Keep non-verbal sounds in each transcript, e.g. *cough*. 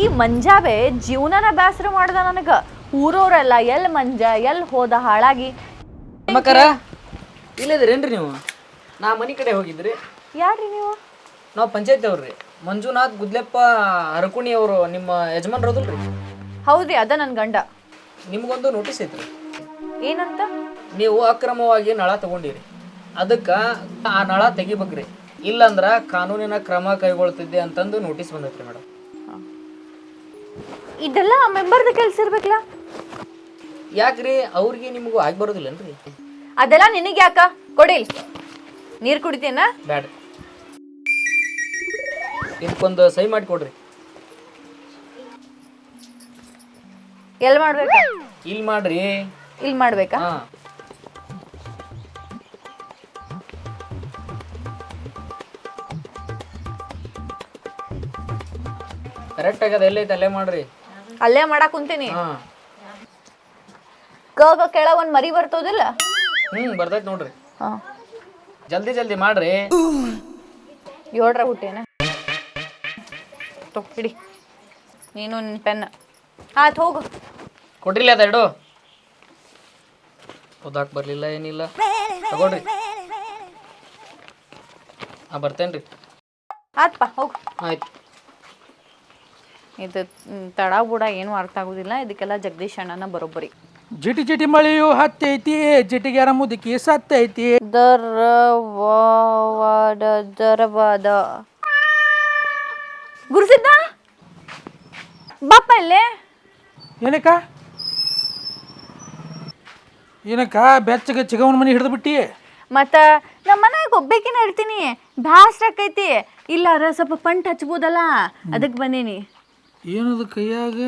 ಈ ಮಂಜಾವೆ ಜೀವನನ ಬೇಸರ ಮಾಡ್ದ ನನಗ. ಊರವರೆಲ್ಲ ಎಲ್ ಮಂಜ ಎಲ್ ಹೋದ ಹಾಳಾಗಿ. ಮಕ್ಕರ ಇಲ್ಲದ್ರೇನ್ರಿ ನೀವು? ನಾ ಮನೆ ಕಡೆ ಹೋಗಿದ್ರಿ. ಯಾರ್ರಿ ನೀವು? ನಾವು ಪಂಚಾಯತ್ ಅವ್ರಿ ಮಂಜುನಾಥ್ ಗುದ್ಲೆಪ್ಪ ಅರಕುಣಿ ಅವರು ನಿಮ್ಮ ಯಜಮಾನ್ರು ಹೌದಲ್ರಿ ಹೌದ್ರಿ ಅದ ನನ್ ಗಂಡ. ನಿಮ್ಗೊಂದು ನೋಟಿಸ್ ಐತ್ರಿ. ಏನಂತ? ನೀವು ಅಕ್ರಮವಾಗಿ ನಳ ತಗೊಂಡಿರಿ. ಅದಕ್ಕ ಆ ನಳ ತೆಗಿಬೇಕ್ರಿ. ಇಲ್ಲಂದ್ರ ಕಾನೂನಿನ ಕ್ರಮ ಕೈಗೊಳ್ತಿದ್ದೆ ಅಂತಂದು ನೋಟಿಸ್ ಬಂದೈತ್ರಿ ಮೇಡಮ್ ಇದೆಲ್ಲ ಆ ಮೆಂಬರ್ದ ಕೆಲಸ ಇರ್ಬೇಕಲ್ಲ. ಯಾಕ್ರಿ? ಅವ್ರಿಗೆ ನಿಮಗೂ ಆಗಿ ಬರೋದಿಲ್ಲನ್ರಿ? ಅದೆಲ್ಲ ನಿನಗೆ ಯಾಕ? ಕೊಡಿ. ನೀರು ಕುಡಿತೇನ ಬ್ಯಾಡ. ಇದಕ್ಕೊಂದು ಸಹಿ ಮಾಡಿ ಕೊಡ್ರಿ. ಎಲ್ ಮಾಡ್ಬೇಕು? ಇಲ್ಲಿ ಮಾಡ್ರಿ. ಇಲ್ಲಿ ಮಾಡ್ಬೇಕಾ? ಹಾ. ಕರೆಕ್ಟ್ ಆಗದ ಎಲ್ಲೈತೆ ಅಲ್ಲೇ ಮಾಡ್ರಿ. ಅಲ್ಲೇ ಮಾಡಾಕ್ ಕುಂತೀನಿ. ಕ ಕಗ ಕೆಳ ಒಂದ್ ಮರಿ ಬರ್ತೋದಿಲ್ಲ? ಹ್ಮ್ ಬರ್ತೈತ್ ನೋಡ್ರಿ. ಹಾ. ಜಲ್ದಿ ಜಲ್ದಿ ಮಾಡ್ರಿ. ಏಳ್ರ ಹುಟ್ಟೇನ ತೊ ಇಡಿ ನೀನು ನಿನ್ ಪೆನ್ ಆತ್ ಹೋಗು. ಕೊಟ್ಟಿಲ್ಲ ಅದೆರಡು ಓದಾಕ್ ಬರ್ಲಿಲ್ಲ ಏನಿಲ್ಲ. ತಗೊಳ್ರಿ. ಹಾ ಬರ್ತೇನ್ರಿ. ಆತ್ಪ ಹೋಗು. ಆಯ್ತು. ಇದು ತಡ ಬುಡ ಏನು ಅರ್ಥ ಆಗುದಿಲ್ಲ. ಇದಕ್ಕೆಲ್ಲ ಜಗದೀಶ್ ಅಣ್ಣನ ಬರೋಬ್ಬರಿ. ಜಿಟಿ ಜಿಟಿ ಮಳೆಯು ಹತ್ತೈತಿ ಜಿಟಿಗ್ಯಾರ ಮುದುಕಿ ಸತ್ತೈತಿ. ದರವಾದ ದರವಾದ. ಗುರುಸಿದ್ದ? ಬಾಪ ಇಲ್ಲೇ? ಏನಕ್ಕ? ಏನಕ್ಕ ಬೆಚ್ಚಗ ಚಿಗವನ ಮನೆ ಹಿಡಿದು ಬಿಟ್ಟಿ? ಮತ್ತ ನಮ್ಮ ಮನೆಗೆ ಒಬ್ಬೇಕಿನ ಇರ್ತೀನಿ. ಬ್ಯಾಸ್ರ ಆಕೈತಿ ಇಲ್ಲಾರ ಸ್ವಲ್ಪ ಪಂಟ್ ಹಚ್ಬೋದಲ್ಲ? ಅದಕ್ಕೆ ಬಂದೀನಿ. ಏನದು ಕೈಯಾಗ?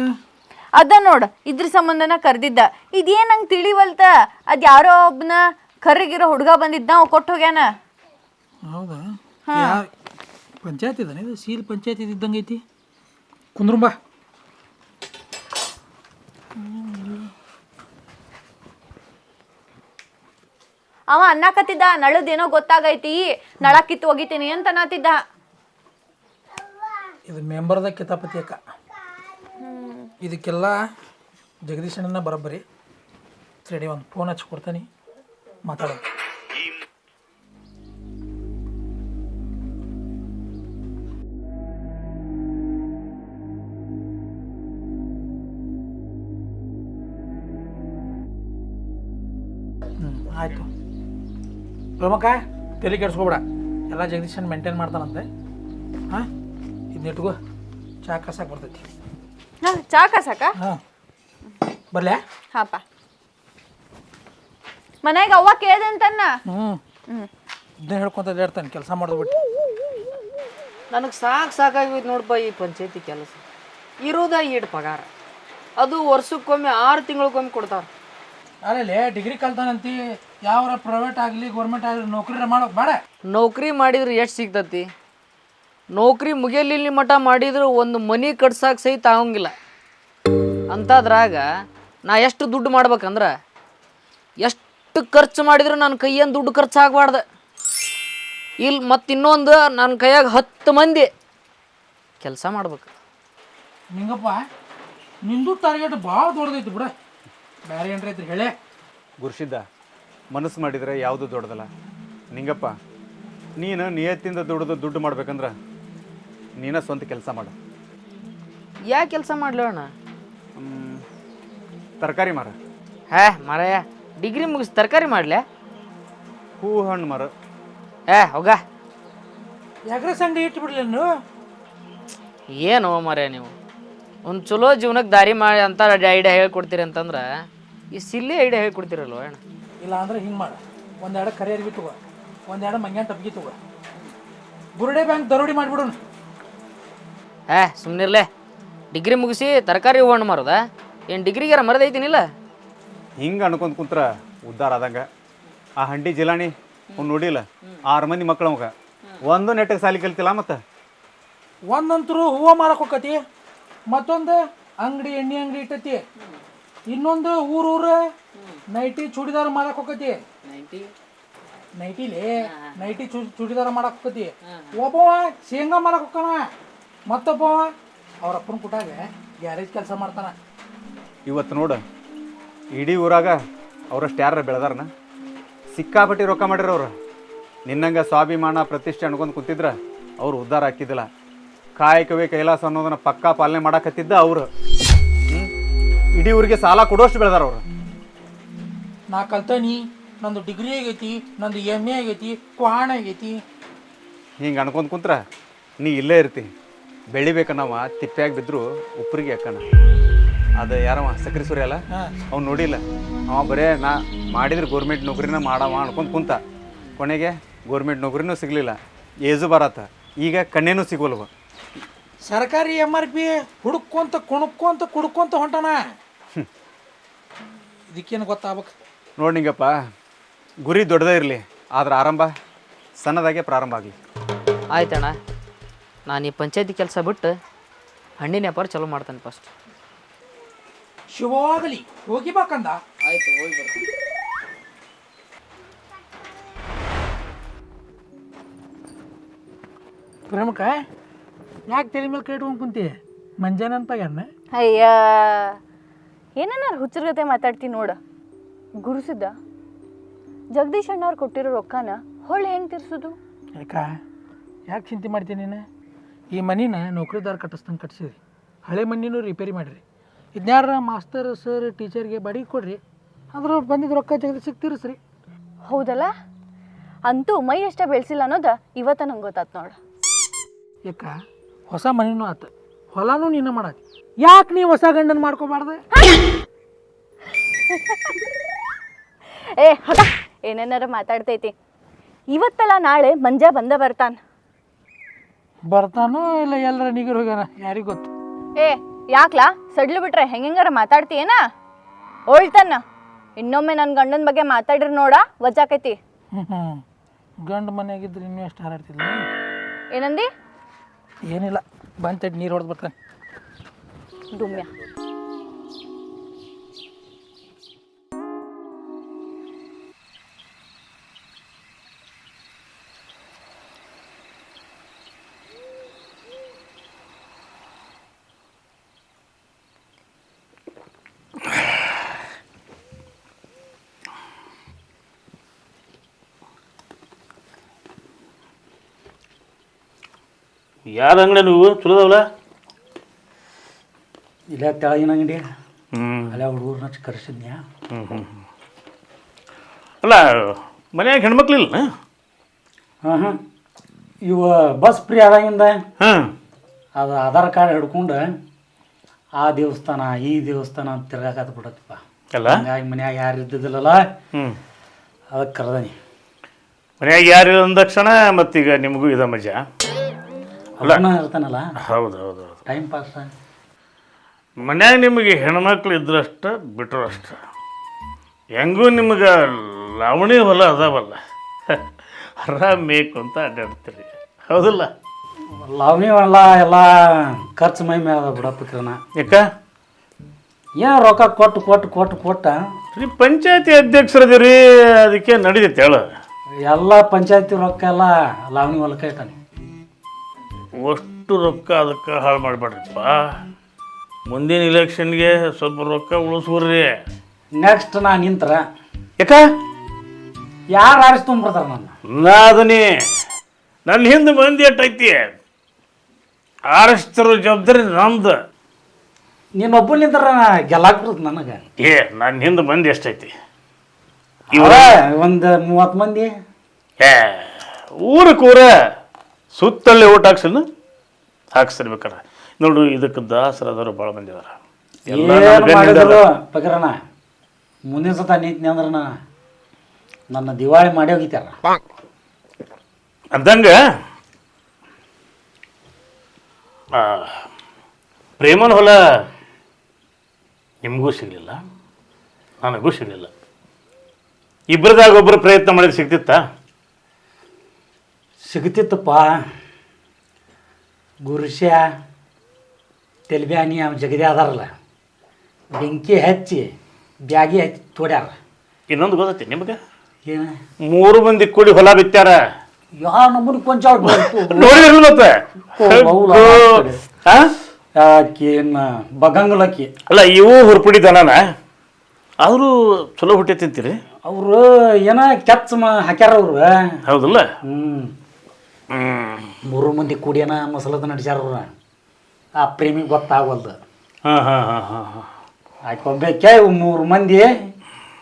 ಅದ ನೋಡ ಇದ್ರ ಸಂಬಂಧನ ಕರೆದಿದ್ದ. ಇದೇನ್ ನಂಗೆ ತಿಳಿವಲ್ತ? ಅದ್ ಯಾರೋ ಒಬ್ನ ಕರ್ರಿಗಿರೋ ಹುಡುಗ ಬಂದಿದ್ದ ಅವ್ ಕೊಟ್ಟು ಹೋಗ್ಯಾನ? ಹೌದಾ? ಪಂಚಾಯತ್ ಇದಾನೆ ಇದು? ಸೀಲ್ ಪಂಚಾಯತ್ ಇದ್ದಂಗೆ ಐತಿ? ಕುಂದ್ರುಂಬ ಅವ ಅನ್ನಕತ್ತಿದ್ದ ನಳದೇನೋ ಗೊತ್ತಾಗೈತಿ ನಳ ಕಿತ್ತು ಒಗಿತೀನಿ ಅಂತ ಅನ್ನತ್ತಿದ್ದ ಇದು ಮೆಂಬರ್ದ ಕಿತಾಪತಿ ಅಕ್ಕ. ಇದಕ್ಕೆಲ್ಲ ಜಗದೀಶಣ್ಣನ ಬರೋಬ್ಬರಿ. ಸರಿ ಒಂದು ಫೋನ್ ಹಚ್ಚಿ ಕೊಡ್ತಾನೆ. ಮಾತಾಡೋದು ಹ್ಞೂ ಆಯಿತು. ಪ್ರಮುಖ, ತಲೆ ಕೆಡಿಸ್ಕೊಬೇಡ. ಎಲ್ಲ ಜಗದೀಶನ್ ಮೇಂಟೈನ್ ಮಾಡ್ತಾನಂತೆ. ಹಾಂ ಇದನ್ನ ಇಟ್ಕೋ. ಚಾ ಕಸಾಕ್ ಬರ್ತೈತಿ ಹಾ, ಚಾಕ ಸಾಕ? ಹಾಂ. ಬರ್ಲ್ಯಾ ಹಾಪ ಮನೆಗೆ ಅವ್ವ ಕೇಳ್ದೆ ಅಂತನ್ನ ಹ್ಞೂ ಹ್ಞೂ ಇದನ್ನ ಹೇಳ್ಕೊಂತ ಇರ್ತಾನೆ ಕೆಲಸ ಮಾಡಿದ್ಬಿಟ್ಟು ನನಗೆ ಸಾಕು ಸಾಕಾಗೋಯ್ತು ನೋಡಪ್ಪ ಈ ಪಂಚಾಯತಿ ಕೆಲಸ. ಇರೋದ ಈಡ್ ಪಗಾರ. ಅದು ವರ್ಷಕ್ಕೊಮ್ಮೆ ಆರು ತಿಂಗಳಿಗೊಮ್ಮೆ ಕೊಡ್ತಾರೆ. ಅಲ್ಲೇ ಡಿಗ್ರಿ ಕಲ್ತಾನಂತಿ ಯಾವ ಪ್ರೈವೇಟ್ ಆಗಲಿ ಗೌರ್ಮೆಂಟ್ ಆಗಲಿ ನೌಕರಿ ಮಾಡೋಕೆ ಬೇಡ. ನೌಕರಿ ಮಾಡಿದ್ರೆ ಎಷ್ಟು ಸಿಗ್ತತಿ? ನೌಕರಿ ಮುಗಿಯಲಿಲ್ಲ ಮಠ ಮಾಡಿದ್ರು ಒಂದು ಮನಿ ಕಟ್ಸಕ್ಕೆ ಸಹಿತ ಆಗಂಗಿಲ್ಲ. ಅಂತಾದ್ರಾಗ ನಾ ಎಷ್ಟು ದುಡ್ಡು ಮಾಡ್ಬೇಕಂದ್ರೆ ಎಷ್ಟು ಖರ್ಚು ಮಾಡಿದ್ರು ನನ್ನ ಕೈಯನ್ನು ದುಡ್ಡು ಖರ್ಚು ಆಗಬಾರ್ದು ಇಲ್ಲಿ ಮತ್ತು ಇನ್ನೊಂದು ನನ್ನ ಕೈಯಾಗ ಹತ್ತು ಮಂದಿ ಕೆಲಸ ಮಾಡ್ಬೇಕು. ನಿಂಗಪ್ಪ ನಿಂದು ಟಾರ್ಗೆಟ್ ಭಾಳ ದೊಡ್ಡದೈತಿ ಬಿಡ. ಬೇರೆ ಏನ್ರ ಐತ್ರಿ ಹೇಳೆ. ಗುರುಸಿದ್ದ ಮನಸ್ಸು ಮಾಡಿದ್ರೆ ಯಾವುದು ದೊಡ್ಡದಲ್ಲ. ನಿಂಗಪ್ಪ ನೀನು ನಿಯತ್ತಿಂದ ದುಡ್ದು ದುಡ್ಡು ಮಾಡ್ಬೇಕಂದ್ರೆ ನೀನ ಸ್ವಂತ ಕೆಲಸ ಮಾಡು. ಯಾ ಕೆಲಸ ಮಾಡ್ಲೋಣ ತರಕಾರಿ ಮರ. ಹೇ ಮರಯ್ಯ ಡಿಗ್ರಿ ಮುಗಿಸಿ ತರಕಾರಿ ಮಾಡ್ಲೆ? ಹೂ ಹಣ್ಣು ಮರ. ಏ ಹೋಗ. ಯಾಕ್ರೆ ಸಂಘ ಇಟ್ಟು ಬಿಡ್ಲೇನು ಏನು ಮರೆ ನೀವು? ಒಂದು ಚಲೋ ಜೀವನಕ್ಕೆ ದಾರಿ ಮಾಡಿ ಅಂತ ಐಡಿಯಾ ಹೇಳ್ಕೊಡ್ತೀರಿ ಅಂತಂದ್ರೆ ಈ ಸಿಲ್ಲಿ ಐಡಿಯಾ ಹೇಳ್ಕೊಡ್ತೀರಲ್ವ ಅಣ್ಣ? ಇಲ್ಲ ಅಂದ್ರೆ ಹಿಂಗೆ ಮಾಡು. ಒಂದೆರಡು ಕರಿಯರ್ ತಗೋ ಒಂದೆರಡು ಮಂಗ್ಯಾನ್ ಟಪ್ಗಿ ತಗೋ. ಬುರುಡೆ ಬ್ಯಾಂಕ್ ದರೋಡಿ ಮಾಡಿಬಿಡೋಣ. ಏ ಸುಮ್ಮನಿರ್ಲೆ ಡಿಗ್ರಿ ಮುಗಿಸಿ ತರಕಾರಿ ಹೂವಣ್ಣು ಮಾರೋದ? ಏನು ಡಿಗ್ರಿಗಾರ ಮರದೈತಿನಿಲ್ಲ ಹಿಂಗೆ ಅನ್ಕೊಂತ ಕುಂತ್ರ ಉದ್ಧಾರ ಆದಂಗ. ಆ ಹಂಡಿ ಜಿಲಾಣಿ ಅವ್ನು ನೋಡಿಲ್ಲ? ಆರು ಮಂದಿ ಮಕ್ಕಳು ಅವಾಗ. ಒಂದು ನೆಟ್ಟಗೆ ಸಾಲಿ ಕಲ್ತಿಲ್ಲ ಮತ್ತೆ? ಒಂದಂತರೂ ಹೂವ ಮಾರಕ್ ಹೋಕತಿ ಮತ್ತೊಂದು ಅಂಗಡಿ ಎಣ್ಣೆ ಅಂಗಡಿ ಇಟ್ಟತಿ ಇನ್ನೊಂದು ಊರೂರ ನೈಟಿ ಚೂಡಿದಾರ ಮಾರಕ್ ಹೋಗತಿ ನೈಟಿಲಿ? ನೈಟಿ ಚು ಚೂಡಿದಾರ ಮಾಡಕ್ ಹೋಕತಿ ಒಬ್ಬವ ಶೇಂಗಾ ಮಾರಕ್ ಹೋಗ್ತಾನ ಮತ್ತೊಬ್ಬವ ಅವ್ರ ಅಪ್ಪನ ಕುಟಾಗ ಗ್ಯಾರೇಜ್ ಕೆಲಸ ಮಾಡ್ತಾನ. ಇವತ್ತು ನೋಡು ಇಡೀ ಊರಾಗ ಅವರಷ್ಟು ಯಾರು ಬೆಳೆದಾರನ? ಸಿಕ್ಕಾಪಟ್ಟಿ ರೊಕ್ಕ ಮಾಡಿರೋರು. ನಿನ್ನಂಗೆ ಸ್ವಾಭಿಮಾನ ಪ್ರತಿಷ್ಠೆ ಅನ್ಕೊಂಡು ಕೂತಿದ್ರ ಅವ್ರು ಉದ್ಧಾರ ಹಾಕಿದ್ದಿಲ್ಲ ಕಾಯಕವೇ ಕೈಲಾಸ ಅನ್ನೋದನ್ನ ಪಕ್ಕಾ ಪಾಲನೆ ಮಾಡಾಕತ್ತಿದ್ದ ಅವರು. ಇಡೀ ಊರಿಗೆ ಸಾಲ ಕೊಡೋಷ್ಟು ಬೆಳೆದಾರ ಅವರು. ನಾ ಕಲ್ತಾನಿ ನಂದು ಡಿಗ್ರಿ ಆಗೈತಿ ನಂದು ಎಂ ಎ ಆಗೈತಿ ಕ್ವಾಣ ಆಗೈತಿ. ಹಿಂಗೆ ಅನ್ಕೊಂಡ್ ಕುಂತ್ರ ನೀ ಇಲ್ಲೇ ಇರ್ತಿ. ಬೆಳಿಬೇಕನ್ನವ ತಿಪ್ಪ್ಯಾಗ ಬಿದ್ರು ಉಪ್ಪರಿಗೆ ಹಾಕಣ ಅದು ಯಾರವ ಸಕ್ರಿ ಸುರಿ ಅಲ್ಲ? ಅವ್ನು ನೋಡಿಲ್ಲ. ಅವ ಬರೇ ನಾ ಮಾಡಿದ್ರೆ ಗೌರ್ಮೆಂಟ್ ನೌಕರಿನ ಮಾಡವ ಅನ್ಕೊಂಡ್ ಕುಂತ. ಕೊನೆಗೆ ಗೌರ್ಮೆಂಟ್ ನೌಕರಿನೂ ಸಿಗಲಿಲ್ಲ. ಏಜು ಬರತ್ತ. ಈಗ ಕಣ್ಣೇನೂ ಸಿಗೋಲ್ವ? ಸರ್ಕಾರಿ ಎಂ ಆರ್ ಪಿ ಹುಡುಕೊಂತ ಕುಣುಕೊಂತ ಕುಡ್ಕೊಂತ ಹೊಂಟಣ ಇದಕ್ಕೇನು ಗೊತ್ತಾಗ್ಬೇಕು? ನೋಡಿ ನಿಂಗಪ್ಪ ಗುರಿ ದೊಡ್ಡದೇ ಇರಲಿ. ಆದ್ರೆ ಆರಂಭ ಸಣ್ಣದಾಗೆ ಪ್ರಾರಂಭ ಆಗಲಿ. ಆಯ್ತಣ್ಣ. ನಾನು ಈ ಪಂಚಾಯತಿ ಕೆಲಸ ಬಿಟ್ಟು ಹಣ್ಣಿನ ವ್ಯಾಪಾರ ಚಲೋ ಮಾಡ್ತಾನೆ ಫಸ್ಟ್ ಶುಭವಾಗಲಿ ಹೋಗಿಬೇಕಂದ ಆಯ್ತು ಹೋಗಿ ಬರ್ತೀನಿ ಪ್ರಮುಖ ಯಾಕೆ ತಲೆ ಮೇಲೆ ಕೈ ಇಟ್ಕೊಂಡ್ ಕುಂತಿ? ಮಂಜಾನ ಅಯ್ಯ ಏನಾರು ಹುಚ್ಚರ ಜೊತೆ ಮಾತಾಡ್ತೀನಿ ನೋಡ. ಗುರುಸಿದ್ದ ಜಗದೀಶ್ ಅಣ್ಣವ್ರು ಕೊಟ್ಟಿರೋ ರೊಕ್ಕನ ಹೊಳ್ಳಿ ಹೆಂಗೆ ತಿರ್ಸೋದು? ಯಾಕ? ಯಾಕೆ ಚಿಂತೆ ಮಾಡ್ತೀನಿ ನೀನು? ಈ ಮನಿನ ನೌಕರಿದಾರ ಕಟ್ಟಿಸ್ತಂಗೆ ಕಟ್ಸಿರಿ ಹಳೆ ಮನಿನೂ ರಿಪೇರಿ ಮಾಡಿರಿ. ಇದನ್ಯಾರ ಮಾಸ್ತರ್ ಸರ್ ಟೀಚರ್ಗೆ ಬಾಡಿಗೆ ಕೊಡ್ರಿ. ಅದ್ರ ಬಂದಿದ್ದು ರೊಕ್ಕ ಜಗದೀಶಕ್ಕೆ ಸಿಗ್ತಿರಿಸ್ರಿ ಹೌದಲ್ಲ? ಅಂತೂ ಮೈ ಅಷ್ಟೇ ಬೆಳೆಸಿಲ್ಲ ಅನ್ನೋದು ಇವತ್ತ ನಂಗೆ ಗೊತ್ತಾತ್ ನೋಡು. ಯಾಕ ಹೊಸ ಮನಿನೂ ಆತ. ಹೊಲನೂ ನೀನು ಮಾಡತ್ತಿ ಯಾಕೆ ನೀ ಹೊಸ ಗಂಡನ ಮಾಡ್ಕೋಬಾರ್ದು? *laughs* ಏ ಹಠ ಏನೇನಾರ ಮಾತಾಡ್ತೈತಿ. ಇವತ್ತಲ್ಲ ನಾಳೆ ಮಂಜ ಬಂದ ಬರ್ತಾನ. ಬರ್ತಾನೋ ಇಲ್ಲ ಎಲ್ಲರ ನಿಗರ್ ಹೋಗ್ಯಾನ? ಯಾರಿಗೂ ಗೊತ್ತು? ಏ ಯಾಕ್ಲಾ? ಸಡ್ಲು ಬಿಟ್ರೆ ಹೆಂಗಾರ ಮಾತಾಡ್ತೀಯೇನ? ಓಳ್ತಾನ ಇನ್ನೊಮ್ಮೆ ನನ್ನ ಗಂಡನ ಬಗ್ಗೆ ಮಾತಾಡ್ರಿ ನೋಡ ವಜಾಕೈತಿ ಗಂಡ ಮನೆಯಾಗಿದ್ರೆ ಇನ್ನೂ ಎಷ್ಟು ಹಾರಾಡ್ತಿಲ್ಲ ಏನಂದಿ? ಏನಿಲ್ಲ. ಬಂತಡ್ ನೀರು ಹೊಡೆದು ಬರ್ತಾನೆ. ದುಮ್ಯ ಯಾರ ಅಂಗಡಿ ನೀವು? ಚಲೋದವಲ್ಲ ಇಲ್ಲ ತೆಳಗಿನ ಅಂಗಡಿ. ಹ್ಞೂ ಅಲ್ಲ ಹುಡುಗರನ್ನ ಕರೆಸಿದ್ನ್ಯಾ? ಹ್ಞೂ ಹ್ಞೂ ಅಲ್ಲ ಮನ್ಯಾಗ ಹೆಣ್ಮಕ್ಳಿಲ್ಲ ಹಾಂ ಹಾಂ. ಇವ ಬಸ್ ಫ್ರೀ ಆದಾಗಿಂದ ಹಾಂ. ಅದು ಆಧಾರ್ ಕಾರ್ಡ್ ಹಿಡ್ಕೊಂಡು ಆ ದೇವಸ್ಥಾನ ಈ ದೇವಸ್ಥಾನ ಅಂತ ತಿರ್ಗಾಕತ್ ಬಿಡತ್ತಪ್ಪ ಅಲ್ಲ? ಹಂಗಾಗಿ ಮನ್ಯಾಗ ಯಾರು ಇದ್ದಿದ್ದಿಲ್ಲಲ್ಲ? ಹ್ಞೂ ಅದಕ್ಕೆ ಕರೆದನಿ. ಮನ್ಯಾಗ ಯಾರು ಅಂದಕ್ಷಣ ಮತ್ತೀಗ ನಿಮಗೂ ಇದ ಮಜಾ. ಇರ್ತಾನಲ್ಲ? ಹೌದು ಹೌದು ಹೌದು. ಟೈಮ್ ಪಾಸ್ ಮನ್ಯಾಗ ನಿಮಗೆ ಹೆಣ್ಮಕ್ಳು ಇದ್ರಷ್ಟ ಬಿಟ್ಟರು ಅಷ್ಟ ಹೆಂಗೂ ನಿಮಗೆ ಲಾವಣಿ ಹೊಲ ಅದಾವಲ್ಲ. *laughs* ಆರಾಮ್ ಬೇಕು ಅಂತ ಅಡ್ಡಾಡ್ತೀರಿ ಹೌದಲ್ಲ? ಲಾವಣಿ ಹೊಲ ಎಲ್ಲ ಖರ್ಚು ಮೈ ಮೇಲೆ ಬಿಡಪ್ಪ ಕಿರಣ. ಯಾಕ? ಏನು ರೊಕ್ಕ ಕೊಟ್ಟು ಕೊಟ್ಟು ಕೊಟ್ಟು ಕೊಟ್ಟ? ರೀ ಪಂಚಾಯತಿ ಅಧ್ಯಕ್ಷರದಿರಿ ಅದಕ್ಕೆ ನಡೀತೈತೆ ಹೇಳು. ಎಲ್ಲ ಪಂಚಾಯತಿ ರೊಕ್ಕ ಎಲ್ಲ ಲಾವಣಿ ಹೊಲಕ್ಕೆ ಇಟ್ಟಾನೆ. ಅಷ್ಟು ರೊಕ್ಕ ಅದಕ್ಕೆ ಹಾಳು ಮಾಡಬೇಡ್ರಿಪ್ಪ. ಮುಂದಿನ ಇಲೆಕ್ಷನ್ಗೆ ಸ್ವಲ್ಪ ರೊಕ್ಕ ಉಳಿಸ್ಕೊರ್ರಿ ನೆಕ್ಸ್ಟ್ ನಾ ನಿಂತ್ರ. ಯಾಕ? ಯಾರು ಆರಿಸಿ ತುಂಬಿಡ್ತಾರೆ ನನ್ನ? ನಾ ಅದನ್ನೇ ನನ್ನ ಹಿಂದೆ ಮಂದಿ ಎಟ್ಟೈತಿ. ಆರಿಸ್ತಿರೋ ಜವಾಬ್ದಾರಿ ನಮ್ದು. ನೀನೊಬ್ಬ ನಿಂತ್ರ ಗೆಲ್ಲಾಕ್ ಬರ್ತದೆ ನನಗೆ. ಏ ನನ್ನ ಹಿಂದೆ ಮಂದಿ ಎಷ್ಟೈತಿ? ಇವರ ಒಂದು ಮೂವತ್ತು ಮಂದಿ. ಏ ಊರಕ್ಕೆ ಊರ ಸುತ್ತಲ್ಲಿ ಊಟ ಹಾಕ್ಸಿಲ್ಲ ಹಾಕ್ಸಿರ್ಬೇಕಾರ ನೋಡು ಇದಕ್ಕೆ ದಾಸರಾದವರು ಭಾಳ ಮಂದಿ ಅದಾರ. ಪಕರಣ ಮುಂದಿನ ಸತ ನೀತ್ನಿ ಅಂದ್ರ ನನ್ನ ದಿವಾಳಿ ಮಾಡಿ ಹೋಗಿತಾರ ಅಂದಂಗ ಆ, ಪ್ರೇಮನ ಹೊಲ ನಿಮಗೂ ಸಿಗಲಿಲ್ಲ ನನಗೂ ಸಿಗಲಿಲ್ಲ. ಇಬ್ಬರದಾಗ ಒಬ್ಬರು ಪ್ರಯತ್ನ ಮಾಡಿದ್ರೆ ಸಿಗ್ತಿತ್ತಾ? ಸಿಗ್ತಿತ್ತಪ್ಪ ಗುರುಷ್ಯ ತೆಲ್ಬ್ಯಾನಿ ಅವ್ ಜಗದಿ ಅದಾರಲ್ಲ ಬೆಂಕಿ ಹಚ್ಚಿ ಬ್ಯಾಗಿ ಹಚ್ಚಿ ತೋಡ್ಯಾರ. ಇನ್ನೊಂದು ಗೊತ್ತೈತಿ ನಿಮಗೆ? ಏನು? ಮೂರು ಮಂದಿ ಕೂಡಿ ಹೊಲ ಬಿತ್ತಾರ. ಯಾವ ನಮ್ಮನೆ ಕೊಂಚ ನೋಡಿದ್ರಲ್ಲ ಮತ್ತೆ? ಹಾ? ಆಕಿ ಏನು ಬಗ್ಗಂಗುಲಕ್ಕಿ ಅಲ್ಲ ಇವು ಹುರ್ಪುಡಿ ದನನ ಆದರೂ ಚಲೋ ಹೊಟ್ಟೆ ತಿಂತೀರಿ ಅವರು ಏನ ಕೆಚ್ಚ ಮ ಹಾಕ್ಯಾರ ಅವರು. ಹೌದಲ್ಲ? ಹ್ಞೂ ಮೂರು ಮಂದಿ ಕೂಡಿಯನ ಮಸಲದ ನಡೆಸ್ಯಾರ ಆ ಪ್ರೇಮಿಗೆ ಗೊತ್ತಾಗವಲ್ದು. ಹಾಂ ಹಾಂ ಹಾಂ ಹಾಂ ಹಾಂ. ಮೂರು ಮಂದಿ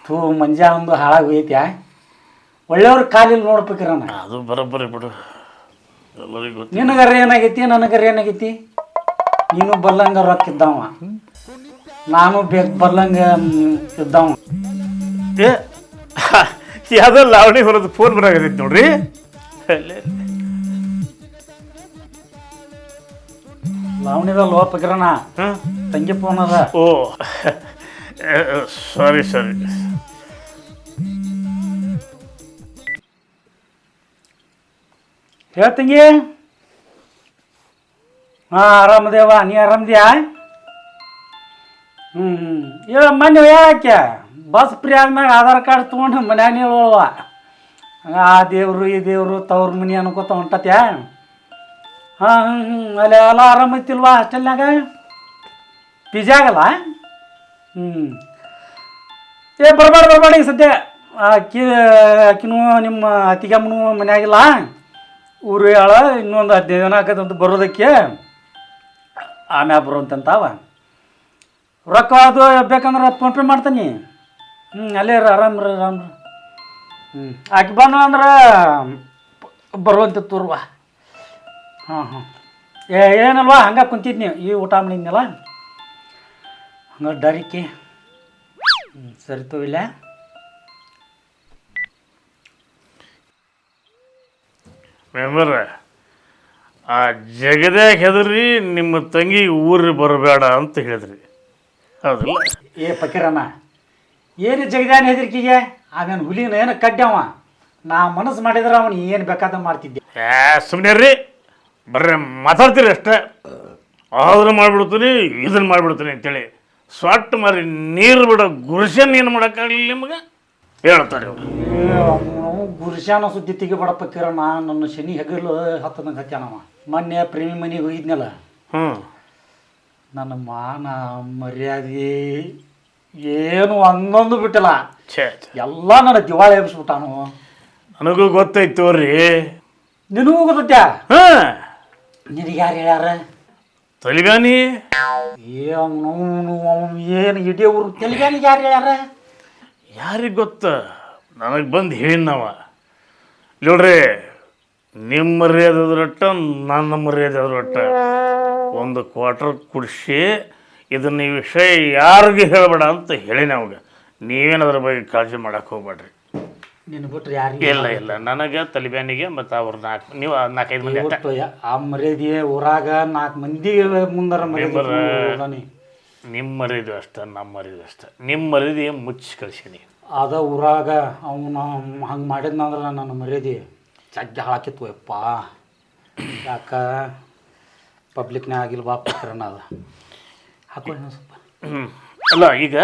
ತೂ ಮಂಜ ಒಂದು ಹಾಳಾಗಿ ಹೋಯ್ತ್ಯಾ ಒಳ್ಳೆಯವ್ರ ಕಾಲಿಲ್ ನೋಡ್ಬೇಕ್ರ ಅದು ಬರೋಬ್ಬರಿ ಬಿಡು. ಎಲ್ಲರಿಗೂ ನಿನಗರ ಏನಾಗೈತಿ ನನಗರ ಏನಾಗೈತಿ ನೀನು ಬಲ್ಲಂಗ ರೊಕ್ಕ ಇದ್ದಾವ. ನಾನು ಬೇಕು ಬಲ್ಲಂಗ ಇದ್ದಾವ. ಏ ಯಾವುದೋ ಲಾವಣಿ ಹೊರದು ಫೋನ್ ಬರಾಗತ್ತೈತಿ ನೋಡ್ರಿ. ಲಾವಣಿದ ಲೋಪಕಿರಣ ಹಾಂ? ತಂಗಿ ಫೋನ್ ಅದ. ಓ ಸಾರಿ ಸಾರಿ ಹೇಳ್ತಂಗಿ ಹಾ ಆರಾಮದೇವ ನೀ ಆರಾಮದ್ಯಾ? ಹ್ಞೂ ಹ್ಞೂ ಹೇಳ ಮೊನ್ನೆ ಯಾಕೆ ಬಸ್ ಫ್ರೀ ಆದ್ಮ್ಯಾಗ ಆಧಾರ್ ಕಾರ್ಡ್ ತೊಗೊಂಡು ಮನ್ಯಾಗ ಹೇಳುವ ಆ ದೇವರು ಈ ದೇವರು ತವ್ರ ಮನೆ ಅನ್ಕೋತ ಹೊಂಟತ್ಯಾ? ಹಾಂ ಹ್ಞೂ ಅಲ್ಲಿ ಎಲ್ಲ ಆರಾಮೈತಿಲ್ವಾ ಹಾಸ್ಟೆಲ್ನಾಗ ಪಿಜಿ ಆಗಲ್ಲ? ಹ್ಞೂ ಏ, ಬರಬೇಡ ಬರಬೇಡ ಈಗ ಸದ್ಯ. ಆಕಿ, ಆಕಿನೂ ನಿಮ್ಮ ಅತ್ತಿಗೆಮ್ಮನೂ ಮನೆಯಾಗಿಲ್ಲ. ಊರು ಹೇಳ, ಇನ್ನೊಂದು ಹದಿನೈದು ದಿನ ಅಂತ ಬರೋದಕ್ಕೆ. ಆಮ್ಯಾಗ ಬರುವಂತಂತಾವ ರೊಕ್ಕ ಅದು ಬೇಕಂದ್ರೆ ಫೋನ್ಪೇ ಮಾಡ್ತೀನಿ. ಹ್ಞೂ ಅಲ್ಲೇ ಆರಾಮ್ ರೀ ಆರಾಮ್ರಿ ಹ್ಞೂ ಆಕೆ ಬಂದ್ರೆ ಅಂದ್ರೆ ಬರುವಂತ ತೋರ್ವ. ಹಾಂ ಹಾಂ. ಏ ಏನಲ್ವಾ? ಹಂಗೆ ಕುಂತಿದ್ನಿ ಈ ಊಟ ಮಾಡಿದ್ನಲ್ಲ ಹಂಗೆ ಡರಿಕೆ ಸರಿ ತೋವಿಲ್ಲ ಮೆಂಬರ್ ಆ ಜಗದೇ ಹೆದರಿ ನಿಮ್ಮ ತಂಗಿ ಊರಿಗೆ ಬರಬೇಡ ಅಂತ ಹೇಳಿದ್ರಿ. ಹೌದು ಏ ಫಕೀರಣ್ಣ ಏನು ಜಗದಾನ ಹೆದರಿಕೆಗೆ ಆಮೇಲೆ ಹುಲಿನ ಏನು ಕಡ್ಡವ ನಾ ಮನಸ್ಸು ಮಾಡಿದ್ರೆ ಅವನು ಏನು ಬೇಕಾದ ಮಾಡ್ತಿದ್ದೆ. ಏ ಸುಮ್ಮನೆ ರೀ ಬರ್ರಿ ಮಾತಾಡ್ತೀರಿ ಅಷ್ಟೇ. ಆದ್ರೂ ಮಾಡ್ಬಿಡ್ತೀನಿ ಇದನ್ನ ಮಾಡ್ಬಿಡ್ತೀನಿ ಅಂತೇಳಿ. ಸ್ವಟ್ ಮಾರಿ ನೀರು ಬಿಡೋ ಗುರುಷನ್ ಏನು ಮಾಡೋಕ್ಕಾಗಲಿಲ್ಲ ನಿಮ್ಗೆ? ಹೇಳ್ತಾರೆ ಗುರುಶಾನ ಸುದ್ದಿ ತೆಗಿಬೇಡ ಕಿರಣ ನನ್ನ ಶನಿ ಹೆಗಲು ಹತ್ತದಂಗೆ ಹತ್ಯಾನವ ಮೊನ್ನೆ ಪ್ರೇಮಿ ಮನೆಗೆ ಹೋಗಿದ್ನಲ್ಲ. ಹ್ಞೂ ನನ್ನ ಮಾನ ಮರ್ಯಾದೆ ಏನು ಒಂದೊಂದು ಬಿಟ್ಟಿಲ್ಲ. ಛೇ ಛೇ. ಎಲ್ಲ ನನ್ನ ದಿವಾಳಿ ಎಬ್ಸ್ಬಿಟ್ಟಾನು. ನನಗೂ ಗೊತ್ತಾಯ್ತು ರೀ ನಿನಗೂ ಗೊತ್ತ್ಯಾ ಹಾಂ. ನಿನಗೆ ಯಾರು ಹೇಳ್ಯಾರ? ತಲಿಗಾನಿ ಏ ಅವನು ಅವನು ಏನು ಇಡೀ ಊರು ತೆಲಿಗಾನಿಗೆ ಯಾರು ಹೇಳ್ಯಾರ? ಯಾರಿಗೆ ಗೊತ್ತ? ನನಗೆ ಬಂದು ಹೇಳಿನವ ನೋಡ್ರಿ ನಿಮ್ಮ ಮರ್ಯಾದೆ ಅದ್ರಟ್ಟ ನನ್ನ ಮರ್ಯಾದೆ ಅದ್ರಟ್ಟ ಒಂದು ಕ್ವಾರ್ಟರ್ ಕುಡಿಸಿ ಇದನ್ನ ಈ ವಿಷಯ ಯಾರಿಗೂ ಹೇಳಬೇಡ ಅಂತ ಹೇಳಿನ ಅವಾಗ ನೀವೇನು ಅದ್ರ ಬಗ್ಗೆ ಕಾಳಜಿ ಮಾಡಕ್ಕೆ ಹೋಗ್ಬೇಡ್ರಿ ನಿನ್ನ ಬಿಟ್ರೆ ಯಾರಿಗೂ ಇಲ್ಲ ಇಲ್ಲ. ನನಗೆ ತಲಿಬ್ಯಾನಿಗೆ ಮತ್ತು ಅವ್ರು ನಾಲ್ಕು ನೀವು ನಾಲ್ಕೈದು ಮಂದಿ ಅಷ್ಟೇ ಇವತ್ತು ಯ- ಆ ಮರ್ಯಾದೆ ಊರಾಗ ನಾಲ್ಕು ಮಂದಿ ಮುಂದರ ಮರ್ಯಾದೆ. ನಿಮ್ಮ ಮರ್ಯಾದೆ ಅಷ್ಟೇ ನಮ್ಮ ಮರ್ಯಾದೆ ಅಷ್ಟೇ. ನಿಮ್ಮ ಮರ್ಯಾದೆ ಮುಚ್ಚಿ ಕಳಿಸೀನಿ ಅದ ಊರಾಗ ಅವನು ಹಂಗೆ ಮಾಡಿದ್ನಂದ್ರೆ ನನ್ನ ಮರ್ಯಾದೆ. ಜಗ್ಗ ಹಾಕಿತ್ತು ಯಪ್ಪ. ಯಾಕ? ಪಬ್ಲಿಕ್ನಾಗ ಆಗಿಲ್ವಾ ಪ್ರಕರಣ ಅದ. ಹಾಕೊಳ್ಳಿ ಇನ್ನೊಂದ್ ಸ್ವಲ್ಪ. ಅಲ್ಲ ಈಗ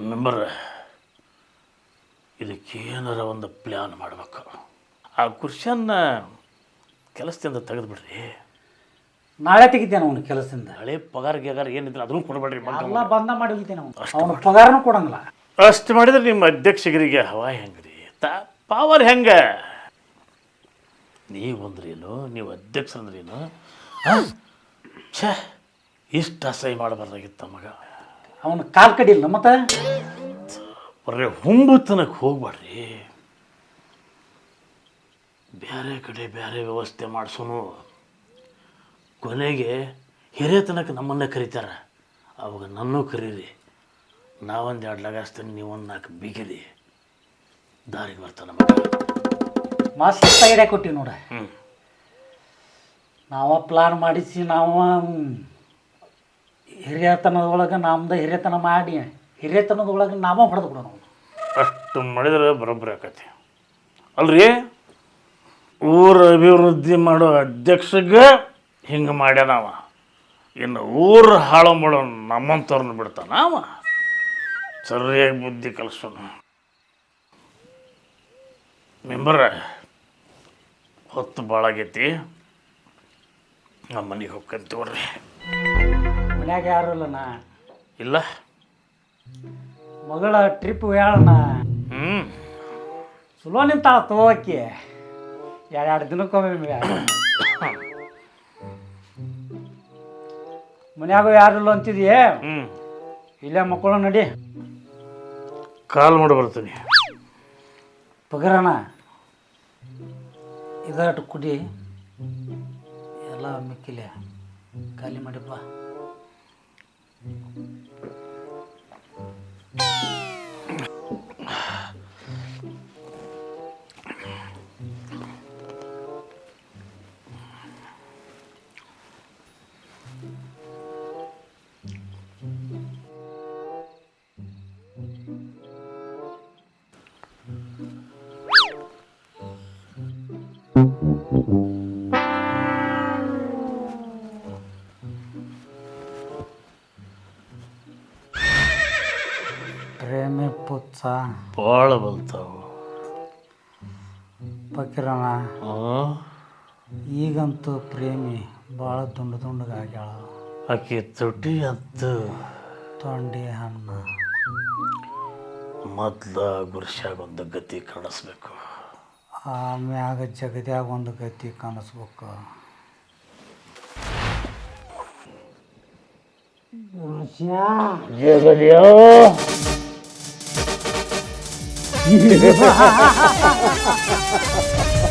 ಮೆಂಬರ್ ಇದಕ್ಕೆ ಏನಾರ ಒಂದು ಪ್ಲ್ಯಾನ್ ಮಾಡ್ಬೇಕು. ಆ ಕುರ್ಷನ್ನ ಕೆಲಸದಿಂದ ತೆಗೆದುಬಿಡ್ರಿ. ನಾಳೆ ತೆಗಿತೇನೆ ಅವನು ಕೆಲಸದಿಂದ. ಹಳೆ ಪಗಾರ ಗ್ಯಾಗಾರ ಏನಿದ್ರೆ ಅದನ್ನು ಕೊಡಬೇಡ್ರಿ ಎಲ್ಲ ಬಂದ ಮಾಡಿ ಹೋಗಿದ್ದೇನೆ ಅವನು. ಅವನು ಪಗಾರನೂ ಕೊಡಂಗಿಲ್ಲ. ಅಷ್ಟು ಮಾಡಿದ್ರೆ ನಿಮ್ಮ ಅಧ್ಯಕ್ಷಗಿರಿಗೆ ಹವಾ ಹೆಂಗ್ರಿ? ತಾ ಪವರ್ ಹೆಂಗೆ? ನೀವಂದ್ರೇನು ನೀವು ಅಧ್ಯಕ್ಷರಂದ್ರೇನು ಛೇ ಇಷ್ಟು ಅಸಹ್ಯ ಮಾಡಬಾರ್ದಾಗಿತ್ತ ಮಗ ಅವನು ಕಾಲ್ ಕಡಿಲ್ಲ ಮತ್ತೆ? ಬರೀ ಹುಂಬುತನಕ್ಕೆ ಹೋಗ್ಬೇಡ್ರಿ ಬೇರೆ ಕಡೆ ಬೇರೆ ವ್ಯವಸ್ಥೆ ಮಾಡಿಸೋನು. ಕೊನೆಗೆ ಹಿರಿಯತನಕ್ಕೆ ನಮ್ಮನ್ನೇ ಕರೀತಾರೆ. ಅವಾಗ ನನ್ನೂ ಕರೀರಿ. ನಾವೊಂದು ಎರಡು ಲಗಾಸ್ತೀನಿ ನೀವೊಂದು ನಾಲ್ಕು ಬಿಗಿರಿ. ದಾರಿಗೆ ಬರ್ತಾನೆ ನಮ್ಮ ಮಸ್ತ್ ಐಡಿಯಾ ಕೊಟ್ಟಿವಿ ನೋಡ. ಹ್ಞೂ ನಾವ ಪ್ಲಾನ್ ಮಾಡಿಸಿ ನಾವು ಹಿರಿಯತನದೊಳಗೆ ನಮ್ದು ಹಿರಿಯತನ ಮಾಡಿ. ಹಿರಿಯತನದೊಳಗೆ ನಾಮ ಹೊಡೆದು ಬಿಡೋಣ ನಾವು ಅಷ್ಟು ಮಾಡಿದ್ರೆ ಬರೋಬ್ಬರಿ ಆಕತಿ. ಅಲ್ರಿ? ಊರ ಅಭಿವೃದ್ಧಿ ಮಾಡೋ ಅಧ್ಯಕ್ಷಗೆ ಹಿಂಗೆ ಮಾಡ್ಯಾನವ ಇನ್ನು ಊರು ಹಾಳು ಮಾಡೋ ನಮ್ಮಂಥವ್ರನ್ನ ಬಿಡ್ತಾನ ಅವ. ಸರಿಯಾಗಿ ಬುದ್ಧಿ ಕಲಿಸೋನು ಮೆಂಬರ ಹೊತ್ತು ಭಾಳ ಆಗೈತಿ. ನಮ್ಮ ಮನೆಗೆ ಹೋಗ್ಕಂತೀವ್ರಿ. ಮನ್ಯಾಗ ಯಾರು ಇಲ್ಲ ನಾ ಇಲ್ಲ. ಮಗಳ ಟ್ರಿಪ್ ಹೇಳೋಣ ಹ್ಞೂ ಚಲೋ ನಿಂತಾಳ ತಗೋಕಿ ಎರಡು ದಿನಕ್ಕೊಮ್ಮೆ ಮನ್ಯಾಗ ಯಾರು ಇಲ್ಲ ಅಂತಿದ್ಯೇ ಹ್ಞೂ ಇಲ್ಲೇ ಮಕ್ಕಳು ನಡಿ. ಕಾಲ್ ಮಾಡಿ ಬರ್ತೀನಿ. ಪಗರಣ ಇದಾಟು ಕುಡಿ. ಎಲ್ಲ ಮಿಕ್ಕಿಲೆ. ಖಾಲಿ ಮಾಡಿಪ್ಪ. ಪುತ್ಸ ಭಾಳ ಬಲ್ತಾವು ಪಕ್ಕಿರಣ ಈಗಂತೂ ಪ್ರೇಮಿ ಭಾಳ ದುಂಡು ದುಂಡಗಾಗ್ಯಾಳ ಆಕೆ ತುಟಿ ಅತ್ತು ತೊಂಡಿ ಹಣ್ಣು. ಮೊದ್ಲ ಗುರುಷ್ಯಾಗ ಒಂದು ಗತಿ ಕಾಣಿಸ್ಬೇಕು. ಆಮ್ಯಾಗ ಜಗದ್ಯಾಗ ಒಂದು ಗತಿ ಕಾಣಿಸ್ಬೇಕು. ಜಗದ್ಯೋ 哈哈哈哈哈哈